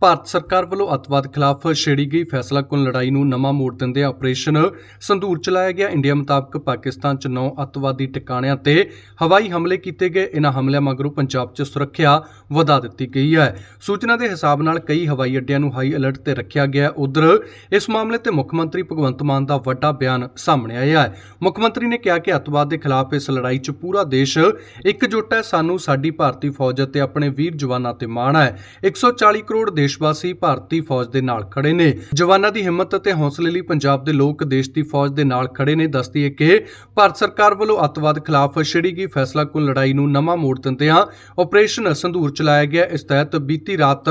ਭਾਰਤ ਸਰਕਾਰ ਵੱਲੋਂ ਅੱਤਵਾਦ ਖਿਲਾਫ ਛੇੜੀ ਗਈ ਫੈਸਲਾਕੁਨ ਲੜਾਈ ਨੂੰ ਨਵਾਂ ਮੋੜ ਦਿੰਦੇ ਆਪਰੇਸ਼ਨ ਸੰਦੂਰ ਚਲਾਇਆ ਗਿਆ। ਇੰਡੀਆ ਮੁਤਾਬਕ ਪਾਕਿਸਤਾਨ 'ਚ ਨੌ ਅੱਤਵਾਦੀ ਟਿਕਾਣਿਆਂ ਤੇ ਹਵਾਈ ਹਮਲੇ ਕੀਤੇ ਗਏ। ਇਨ੍ਹਾਂ ਹਮਲਿਆਂ ਮਗਰੋਂ ਪੰਜਾਬ 'ਚ ਸੁਰੱਖਿਆ ਵਧਾ ਦਿੱਤੀ ਗਈ ਹੈ। ਸੂਚਨਾ ਦੇ ਹਿਸਾਬ ਨਾਲ ਕਈ ਹਵਾਈ ਅੱਡਿਆਂ ਨੂੰ ਹਾਈ ਅਲਰਟ ਤੇ ਰੱਖਿਆ ਗਿਆ। ਉਧਰ ਇਸ ਮਾਮਲੇ ਤੇ ਮੁੱਖ ਮੰਤਰੀ ਭਗਵੰਤ ਮਾਨ ਦਾ ਵੱਡਾ ਬਿਆਨ ਸਾਹਮਣੇ ਆਇਆ ਹੈ। ਮੁੱਖ ਮੰਤਰੀ ਨੇ ਕਿਹਾ ਕਿ ਅੱਤਵਾਦ ਦੇ ਖਿਲਾਫ ਇਸ ਲੜਾਈ 'ਚ ਪੂਰਾ ਦੇਸ਼ ਇਕਜੁੱਟ ਹੈ। ਸਾਨੂੰ ਸਾਡੀ ਭਾਰਤੀ ਫੌਜ ਅਤੇ ਆਪਣੇ ਵੀਰ ਜਵਾਨਾਂ ਤੇ ਮਾਣ ਹੈ। 140 ਕਰੋੜ ਦੇਸ਼ਵਾਸੀ ਭਾਰਤੀ ਫੌਜ ਦੇ ਨਾਲ ਖੜੇ ਨੇ। ਜਵਾਨਾਂ ਦੀ ਹਿੰਮਤ ਅਤੇ ਹੌਸਲੇ ਲਈ ਪੰਜਾਬ ਦੇ ਲੋਕ ਦੇਸ਼ ਦੀ ਫੌਜ ਦੇ ਨਾਲ ਖੜੇ ਨੇ, ਦੱਸਦੀ ਹੈ ਕਿ ਭਾਰਤ ਸਰਕਾਰ ਵੱਲੋਂ ਅੱਤਵਾਦ ਖਿਲਾਫ ਛਿੜੀ ਗਈ ਫੈਸਲਾਕੁਨ ਲੜਾਈ ਨੂੰ ਨਵਾਂ ਮੋੜ ਦਿੰਦਿਆਂ ਆਪਰੇਸ਼ਨ ਸੰਧੂਰ ਚਲਾਇਆ ਗਿਆ। ਇਸ ਤਹਿਤ ਬੀਤੀ ਰਾਤ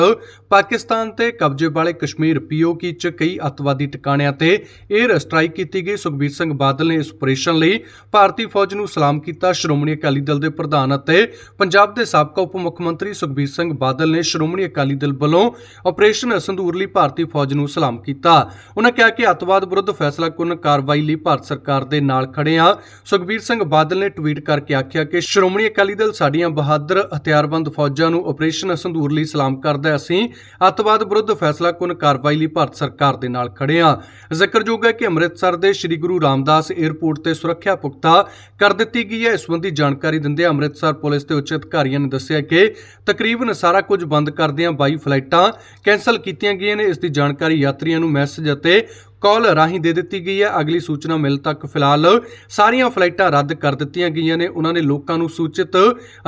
ਪਾਕਿਸਤਾਨ ਤੇ ਕਬਜ਼ੇ ਵਾਲੇ ਕਸ਼ਮੀਰ ਪੀਓਕੀ ਚ ਕਈ ਅੱਤਵਾਦੀ ਟਿਕਾਣਿਆਂ ਤੇ 에ਅਰ ਸਟ੍ਰਾਈਕ ਕੀਤੀ ਗਈ। ਸੁਖਬੀਰ ਸਿੰਘ ਬਾਦਲ ਨੇ ਇਸ ਆਪਰੇਸ਼ਨ ਲਈ ਭਾਰਤੀ ਫੌਜ ਨੂੰ ਸਲਾਮ ਕੀਤਾ। ਸ਼੍ਰੋਮਣੀ ਅਕਾਲੀ ਦਲ ਦੇ ਪ੍ਰਧਾਨ ਅਤੇ ਪੰਜਾਬ ਦੇ ਸਾਬਕਾ ਉਪ ਮੁੱਖ ਮੰਤਰੀ ਸੁਖਬੀਰ ਸਿੰਘ ਬਾਦਲ ਨੇ ਸ਼੍ਰੋਮਣੀ ਅਕਾਲੀ ਦਲ ਵੱਲੋਂ ਆਪਰੇਸ਼ਨ ਸੰਧੂਰ ਲਈ ਭਾਰਤੀ ਫੌਜ ਨੂੰ ਸਲਾਮ ਕੀਤਾ। ਉਹਨਾਂ ਕਿਹਾ ਕਿ ਅਤਵਾਦ ਵਿਰੁੱਧ ਫੈਸਲਾਕੁਨ ਕਾਰਵਾਈ ਲਈ ਭਾਰਤ ਸਰਕਾਰ ਦੇ ਨਾਲ ਖੜੇ ਆ ਸੁਖਬੀਰ ਸਿੰਘ ਬਾਦਲ ਨੇ ਟਵੀਟ ਕਰਕੇ ਆਖਿਆ ਕਿ ਸ਼੍ਰੋਮਣੀ ਅਕਾਲੀ ਦਲ ਸਾਡੀਆਂ ਬਹਾਦਰ ਹਥਿਆਰਬੰਦ ਫੌਜਾਂ ਨੂੰ ਆਪਰੇਸ਼ਨ ਸੰਧੂਰ ਲਈ ਸਲਾਮ ਕਰਦਾ ਅਸੀਂ ਅੱਤਵਾਦ ਵਿਰੁੱਧ ਫੈਸਲਾਕੁਨ ਕਾਰਵਾਈ ਲਈ ਭਾਰਤ ਸਰਕਾਰ ਦੇ ਨਾਲ ਖੜੇ ਆ ਜ਼ਿਕਰਯੋਗ ਹੈ ਕਿ ਅੰਮ੍ਰਿਤਸਰ ਦੇ ਸ੍ਰੀ ਗੁਰੂ ਰਾਮਦਾਸ ਏਅਰਪੋਰਟ ਤੇ ਸੁਰੱਖਿਆ ਪੁਖਤਾ ਕਰ ਦਿੱਤੀ ਗਈ ਹੈ। ਇਸ ਸੰਬੰਧੀ ਜਾਣਕਾਰੀ ਦਿੰਦਿਆਂ ਅੰਮ੍ਰਿਤਸਰ ਪੁਲਿਸ ਦੇ ਉੱਚ ਅਧਿਕਾਰੀਆਂ ਨੇ ਦੱਸਿਆ ਕਿ ਤਕਰੀਬਨ ਸਾਰਾ ਕੁਝ ਬੰਦ ਕਰਦਿਆਂ 22 ਫਲਾਈਟਾਂ ਕੈਂਸਲ ਕੀਤੀਆਂ ਗਈਆਂ ਨੇ। ਇਸ ਦੀ ਜਾਣਕਾਰੀ ਯਾਤਰੀਆਂ ਨੂੰ ਮੈਸੇਜ ਅਤੇ ਕਾਲ ਰਾਹੀਂ ਦੇ ਦਿੱਤੀ ਗਈ ਹੈ। ਅਗਲੀ ਸੂਚਨਾ ਮਿਲ ਤੱਕ ਫਿਲਹਾਲ ਸਾਰੀਆਂ ਫਲਾਈਟਾਂ ਰੱਦ ਕਰ ਦਿੱਤੀਆਂ ਗਈਆਂ ਨੇ। ਉਹਨਾਂ ਨੇ ਲੋਕਾਂ ਨੂੰ ਸੂਚਿਤ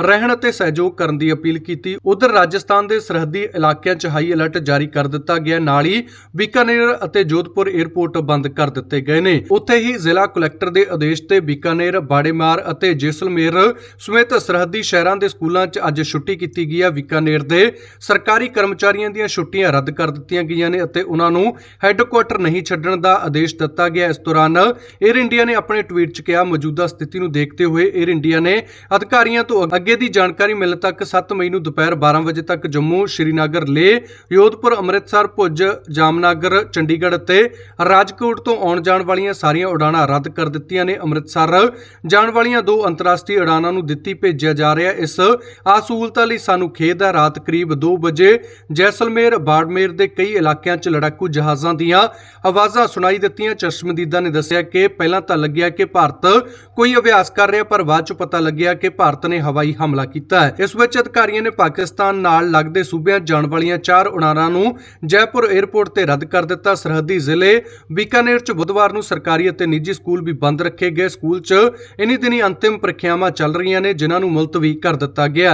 ਰਹਿਣ ਅਤੇ ਸਹਿਯੋਗ ਕਰਨ ਦੀ ਅਪੀਲ ਕੀਤੀ। ਉਧਰ ਰਾਜਸਥਾਨ ਦੇ ਸਰਹੱਦੀ ਇਲਾਕਿਆਂ 'ਚ ਹਾਈ ਅਲਰਟ ਜਾਰੀ ਕਰ ਦਿੱਤਾ ਗਿਆ। ਨਾਲ ਹੀ ਬੀਕਾਨੇਰ ਅਤੇ ਜੋਧਪੁਰ 에ਅਰਪੋਰਟ ਬੰਦ ਕਰ ਦਿੱਤੇ ਗਏ ਨੇ। ਉੱਥੇ ਹੀ ਜ਼ਿਲ੍ਹਾ ਕਲੈਕਟਰ ਦੇ ਆਦੇਸ਼ ਤੇ ਬੀਕਾਨੇਰ, ਬਾੜੇਮਾਰ ਅਤੇ ਜੈਸਲਮੇਰ ਸਮੇਤ ਸਰਹੱਦੀ ਸ਼ਹਿਰਾਂ ਦੇ ਸਕੂਲਾਂ 'ਚ ਅੱਜ ਛੁੱਟੀ ਕੀਤੀ ਗਈ ਹੈ। ਬੀਕਾਨੇਰ ਦੇ ਸਰਕਾਰੀ ਕਰਮਚਾਰੀਆਂ ਦੀਆਂ ਛੁੱਟੀਆਂ ਰੱਦ ਕਰ ਦਿੱਤੀਆਂ ਗਈਆਂ ਨੇ ਅਤੇ ਉਹਨਾਂ ਨੂੰ ਹੈੱਡਕੁਆਟਰ ਨਹੀਂ ਛੱਡ ਛੱਡਣ ਦਾ ਆਦੇਸ਼ ਦਿੱਤਾ ਗਿਆ। ਇਸ ਦੌਰਾਨ 에ਅਰ ਇੰਡੀਆ ਨੇ ਆਪਣੇ ਟਵੀਟ 'ਚ ਕਿਹਾ, ਮੌਜੂਦਾ ਸਥਿਤੀ ਨੂੰ ਦੇਖਦੇ ਹੋਏ 에ਅਰ ਇੰਡੀਆ ਨੇ ਅਧਿਕਾਰੀਆਂ ਤੋਂ ਅੱਗੇ ਦੀ ਜਾਣਕਾਰੀ ਮਿਲਣ ਤੱਕ 7 ਮਈ ਨੂੰ ਦੁਪਹਿਰ 12 ਵਜੇ ਤੱਕ ਜੰਮੂ, ਸ਼੍ਰੀਨਗਰ, ਲੇਹ, ਯੋਧਪੁਰ, ਅੰਮ੍ਰਿਤਸਰ, ਭੁੱਜ, ਜਾਮਨਗਰ, ਚੰਡੀਗੜ੍ਹ ਅਤੇ ਰਾਜਕੋਟ ਤੋਂ ਆਉਣ ਜਾਣ ਵਾਲੀਆਂ ਸਾਰੀਆਂ ਉਡਾਣਾਂ ਰੱਦ ਕਰ ਦਿੱਤੀਆਂ ਨੇ। ਅੰਮ੍ਰਿਤਸਰ ਜਾਣ ਵਾਲੀਆਂ ਦੋ ਅੰਤਰਰਾਸ਼ਟਰੀ ਉਡਾਣਾਂ ਨੂੰ ਦਿੱਤੀ ਭੇਜਿਆ ਜਾ ਰਿਹਾ। ਹੈ। ਇਸ ਆਸਹੂਲਤਾਂ ਲਈ ਸਾਨੂੰ ਖੇਦ ਹੈ। ਰਾਤ ਕਰੀਬ 2 ਵਜੇ ਜੈਸਲਮੇਰ, ਬਾੜਮੇਰ ਦੇ ਕਈ ਇਲਾਕਿਆਂ 'ਚ ਲੜਾਕੂ ਜਹਾਜ਼ਾਂ ਦੀਆਂ ਆਵਾਜ਼ਾਂ ਸੁਣਾਈ ਦਿੱਤੀਆਂ। ਚਸ਼ਮਦੀਦਾ ਨੇ ਦੱਸਿਆ ਕਿ ਪਹਿਲਾਂ ਤਾਂ ਲੱਗਿਆ ਕਿ ਭਾਰਤ ਕੋਈ ਅਭਿਆਸ ਕਰ ਰਿਹਾ, ਪਰ ਬਾਅਦ 'ਚ ਪਤਾ ਲੱਗਿਆ ਕਿ ਭਾਰਤ ਨੇ ਹਵਾਈ ਹਮਲਾ ਕੀਤਾ ਹੈ। ਇਸ ਵਿੱਚ ਅਧਿਕਾਰੀਆਂ ਨੇ ਪਾਕਿਸਤਾਨ ਨਾਲ ਲੱਗਦੇ ਸੂਬਿਆਂ ਜਾਣ ਵਾਲੀਆਂ ਚਾਰ ਉਡਾਣਾਂ ਨੂੰ ਜੈਪੁਰ 에ਅਰਪੋਰਟ ਤੇ ਰੱਦ ਕਰ ਦਿੱਤਾ। ਸਰਹੱਦੀ ਜ਼ਿਲ੍ਹੇ ਬੀਕਾਨੇਰ 'ਚ ਬੁੱਧਵਾਰ ਨੂੰ ਸਰਕਾਰੀ ਅਤੇ ਨਿੱਜੀ ਸਕੂਲ ਵੀ ਬੰਦ ਰੱਖੇ ਗਏ। ਸਕੂਲ 'ਚ ਇਨੀ ਦਿਨੀ ਅੰਤਿਮ ਪ੍ਰੀਖਿਆਵਾਂ ਚੱਲ ਰਹੀਆਂ ਨੇ, ਜਿਨ੍ਹਾਂ ਨੂੰ ਮੁਲਤਵੀ ਕਰ ਦਿੱਤਾ ਗਿਆ